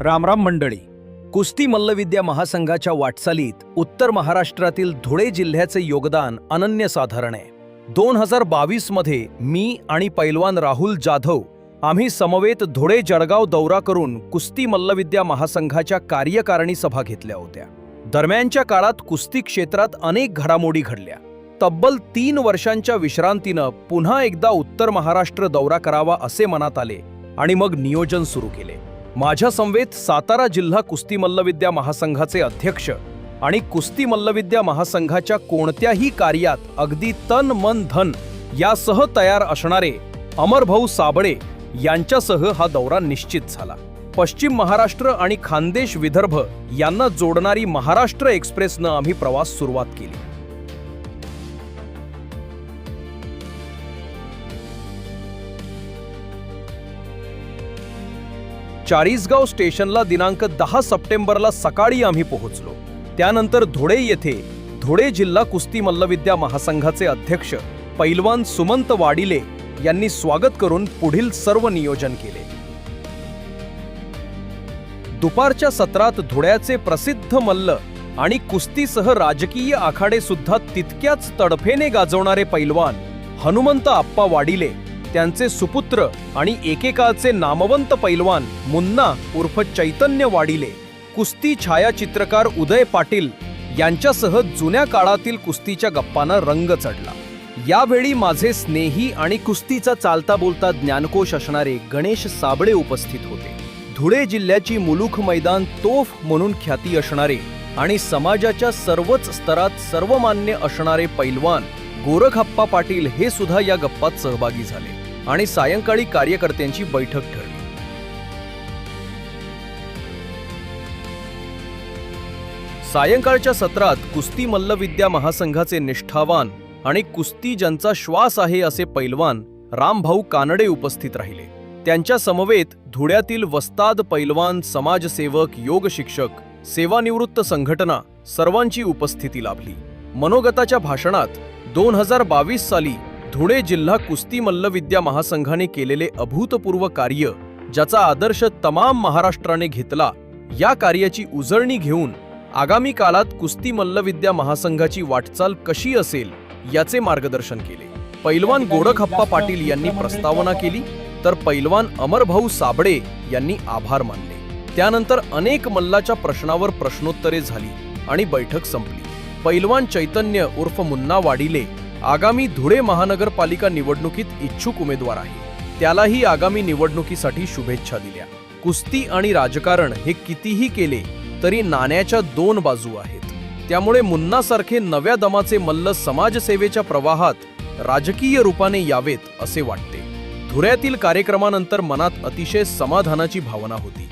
रामराम मंडळी कुस्ती मल्लविद्या महासंघाच्या वाटचालीत उत्तर महाराष्ट्रातील धुळे जिल्ह्याचे योगदान अनन्यसाधारण आहे. दोन हजार बावीसमध्ये मी आणि पैलवान राहुल जाधव आम्ही समवेत धुळे जळगाव दौरा करून कुस्ती मल्लविद्या महासंघाच्या कार्यकारिणी सभा घेतल्या होत्या. दरम्यानच्या काळात कुस्ती क्षेत्रात अनेक घडामोडी घडल्या. तब्बल तीन वर्षांच्या विश्रांतीनं पुन्हा एकदा उत्तर महाराष्ट्र दौरा करावा असे मनात आले आणि मग नियोजन सुरू केले. माझ्या समवेत सातारा जिल्हा कुस्ती मल्लविद्या महासंघाचे अध्यक्ष आणि कुस्ती मल्लविद्या महासंघाच्या कोणत्याही कार्यात अगदी तन मन धन यासह तयार असणारे अमरभाऊ साबळे यांच्यासह हा दौरा निश्चित झाला. पश्चिम महाराष्ट्र आणि खानदेश विदर्भ यांना जोडणारी महाराष्ट्र एक्सप्रेसनं आम्ही प्रवास सुरुवात केली. चाळीसगाव स्टेशनला दिनांक दहा सप्टेंबरला सकाळी आम्ही पोहोचलो. त्यानंतर धुळे येथे धुळे जिल्हा कुस्ती मल्लविद्या महासंघाचे अध्यक्ष पैलवान सुमंत वाडिले यांनी स्वागत करून पुढील सर्व नियोजन केले. दुपारच्या सत्रात धुळ्याचे प्रसिद्ध मल्ल आणि कुस्तीसह राजकीय आखाडे सुद्धा तितक्याच तडफेने गाजवणारे पैलवान हनुमंत आप्पा वाडिले त्यांचे सुपुत्र आणि एकेकाळचे नामवंत पैलवान मुन्ना उर्फ चैतन्य वाडिले कुस्ती छायाचित्रकार उदय पाटील यांच्यासह जुन्या काळातील कुस्तीच्या गप्पांना रंग चढला. यावेळी माझे स्नेही आणि कुस्तीचा चालता बोलता ज्ञानकोश असणारे गणेश साबळे उपस्थित होते. धुळे जिल्ह्याची मुलुख मैदान तोफ म्हणून ख्याती असणारे आणि समाजाच्या सर्वच स्तरात सर्वमान्य असणारे पैलवान गोरखप्पा पाटील हे सुद्धा या गप्पात सहभागी झाले आणि सायंकाळी कार्यकर्त्यांची बैठक ठरली. सायंकाळच्या सत्रात कुस्ती मल्लविद्या महासंघाचे निष्ठावान आणि कुस्ती ज्यांचा श्वास आहे असे पैलवान रामभाऊ कानडे उपस्थित राहिले. त्यांच्या समवेत धुळ्यातील वस्ताद पैलवान समाजसेवक योग शिक्षक सेवानिवृत्त संघटना सर्वांची उपस्थिती लाभली. मनोगताच्या भाषणात दोन हजार बावीस साली धुळे जिल्हा कुस्ती मल्लविद्या महासंघाने केलेले अभूतपूर्व कार्य ज्याचा आदर्श तमाम महाराष्ट्राने घेतला या कार्याची उजळणी घेऊन आगामी काळात कुस्ती मल्लविद्या महासंघाची वाटचाल कशी असेल याचे मार्गदर्शन केले. पैलवान गोडखप्पा पाटील यांनी प्रस्तावना केली तर पैलवान अमरभाऊ साबळे यांनी आभार मानले. त्यानंतर अनेक मल्लाच्या प्रश्नावर प्रश्नोत्तरे झाली आणि बैठक संपली. पैलवान चैतन्य उर्फ मुन्ना वाडिले आगामी धुळे महानगरपालिका निवडणुकीत इच्छुक उमेदवार आहे. त्यालाही आगामी निवडणुकीसाठी शुभेच्छा दिल्या. कुस्ती आणि राजकारण हे कितीही केले तरी नाण्याच्या दोन बाजू आहेत. त्यामुळे मुन्नासारखे नव्या दमाचे मल्ल समाजसेवेच्या प्रवाहात राजकीय रूपाने यावेत असे वाटते. धुऱ्यातील कार्यक्रमानंतर मनात अतिशय समाधानाची भावना होती.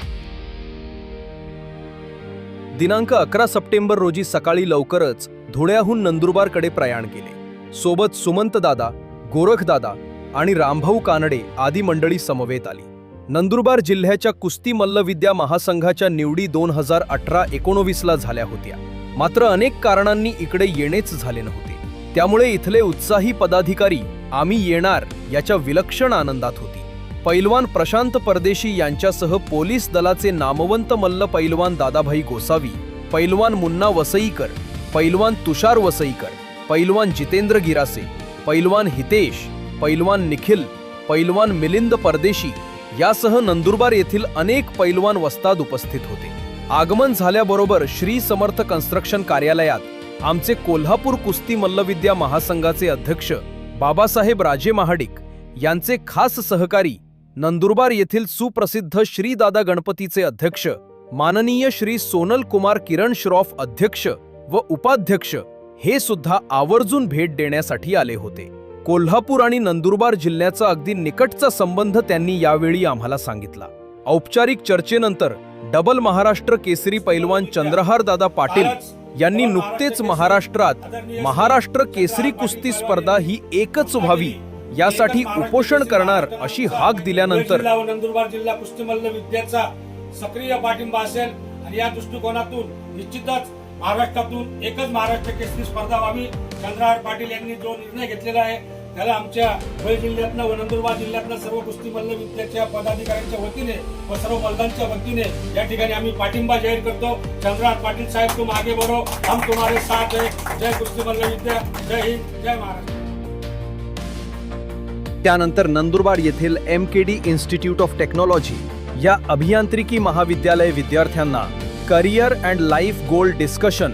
दिनांक अकरा सप्टेंबर रोजी सकाळी लवकरच धुळ्याहून नंदुरबारकडे प्रयाण केले. सोबत सुमंतदादा गोरखदादा आणि रामभाऊ कानडे आदी मंडळी समवेत आली. नंदुरबार जिल्ह्याच्या कुस्ती मल्लविद्या महासंघाच्या निवडी दोन हजार अठरा एकोणवीसला झाल्या होत्या. मात्र अनेक कारणांनी इकडे येणेच झाले नव्हते. त्यामुळे इथले उत्साही पदाधिकारी आम्ही येणार याच्या विलक्षण आनंदात होती. पैलवान प्रशांत परदेशी यांच्यासह पोलीस दलाचे नामवंत मल्ल पैलवान दादाभाई गोसावी पैलवान मुन्ना वसईकर पैलवान तुषार वसईकर पैलवान जितेंद्र गिरासे पैलवान हितेश पैलवान निखिल पैलवान मिलिंद परदेशी यासह नंदुरबार येथील अनेक पैलवान वस्ताद उपस्थित होते. आगमन झाल्याबरोबर श्री समर्थ कन्स्ट्रक्शन कार्यालयात आमचे कोल्हापूर कुस्ती मल्लविद्या महासंघाचे अध्यक्ष बाबासाहेब राजे महाडिक यांचे खास सहकारी नंदुरबार येथील सुप्रसिद्ध श्री दादा गणपतीचे अध्यक्ष माननीय श्री सोनल कुमार किरण श्रॉफ अध्यक्ष व उपाध्यक्ष हे सुद्धा आवर्जून भेट देण्यासाठी आले होते. कोल्हापूर आणि नंदुरबार जिल्ह्याचा अगदी निकटचा संबंध त्यांनी यावेळी आम्हाला सांगितला. औपचारिक चर्चेनंतर डबल महाराष्ट्र केसरी पैलवान चंद्रहार दादा पाटील यांनी नुकतेच महाराष्ट्रात महाराष्ट्र केसरी कुस्ती स्पर्धा ही एकच व्हावी यासाठी उपोषण करणार अशी हाक दिल्यानंतर नंदुरबार जिल्हा कुस्तीमल्ल विद्याचा सक्रिय पाठिंबा असेल आणि या दृष्टिकोनातून निश्चितच महाराष्ट्रातून एकच महाराष्ट्र केसरी स्पर्धा व्हावी. चंद्रहार पाटील यांनी जो निर्णय घेतलेला आहे त्याला आमच्या धुळे जिल्ह्यातनं व नंदुरबार जिल्ह्यातनं सर्व कुस्ती मल्ल विद्याच्या पदाधिकाऱ्यांच्या वतीने व सर्व मल्लांच्या वतीने या ठिकाणी आम्ही पाठिंबा जाहीर करतो. चंद्रहार पाटील साहेब तुम आगे बरो हम तुम्हारे साथ है. जय कुस्ती मल्ल विद्या. जय हिंद. जय महाराष्ट्र. त्यानंतर नंदुरबार येथील M K D institute of technology या अभियांत्रिकी महाविद्यालय विद्यार्थ्यांना career and life goal discussion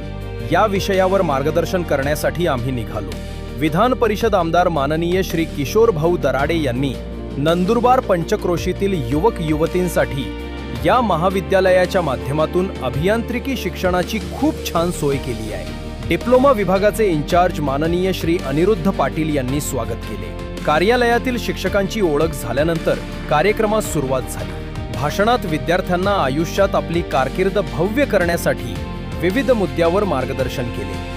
या विषयावर मार्गदर्शन करण्यासाठी आम्ही निघालो. विधान परिषद आमदार माननीय श्री किशोर भाऊ दराडे यांनी नंदुरबार पंचक्रोशीतील युवक युवतींसाठी या महाविद्यालयाच्या माध्यमातून अभियांत्रिकी शिक्षणाची खूप छान सोय केली आहे. डिप्लोमा विभागाचे इन्चार्ज माननीय श्री अनिरुद्ध पाटील यांनी स्वागत केले. कार्यालयातील शिक्षकांची ओळख झाल्यानंतर कार्यक्रमास सुरुवात झाली. भाषणात विद्यार्थ्यांना आयुष्यात आपली कारकीर्द भव्य करण्यासाठी विविध मुद्द्यावर मार्गदर्शन केले.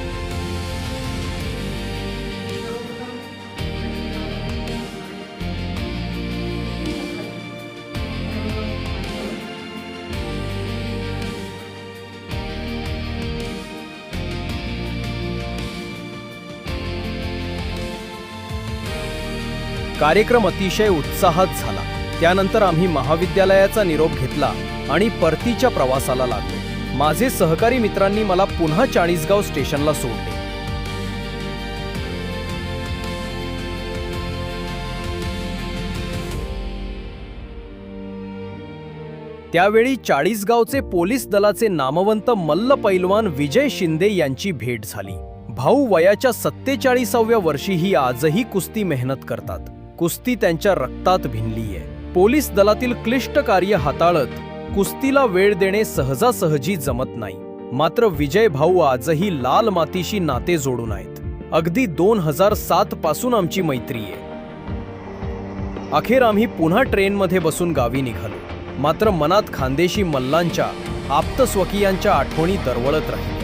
कार्यक्रम अतिशय उत्साहात झाला. त्यानंतर आम्ही महाविद्यालयाचा निरोप घेतला आणि परतीच्या प्रवासाला लागलो. माझे सहकारी मित्रांनी मला पुन्हा चाळीसगाव स्टेशनला सोडले. त्यावेळी चाळीसगावचे पोलीस दलाचे नामवंत मल्ल पैलवान विजय शिंदे यांची भेट झाली. भाऊ वयाच्या सत्तेचाळीसाव्या वर्षी ही आजही कुस्ती मेहनत करतात. कुस्ती त्यांच्या रक्तात भिनलीये. पोलीस दलातील क्लिष्ट कार्य हाताळत कुस्तीला वेळ देणे सहजासहजी जमत नाही. मात्र विजय भाऊ आजही लाल मातीशी नाते जोडून आहेत. अगदी दोन हजार सात पासून आमची मैत्री आहे अखेर आम्ही पुन्हा ट्रेनमध्ये बसून गावी निघालो. मात्र मनात खानदेशी मल्लांच्या आप्तस्वकीयांच्या आठवणी दरवळत राहिल्या.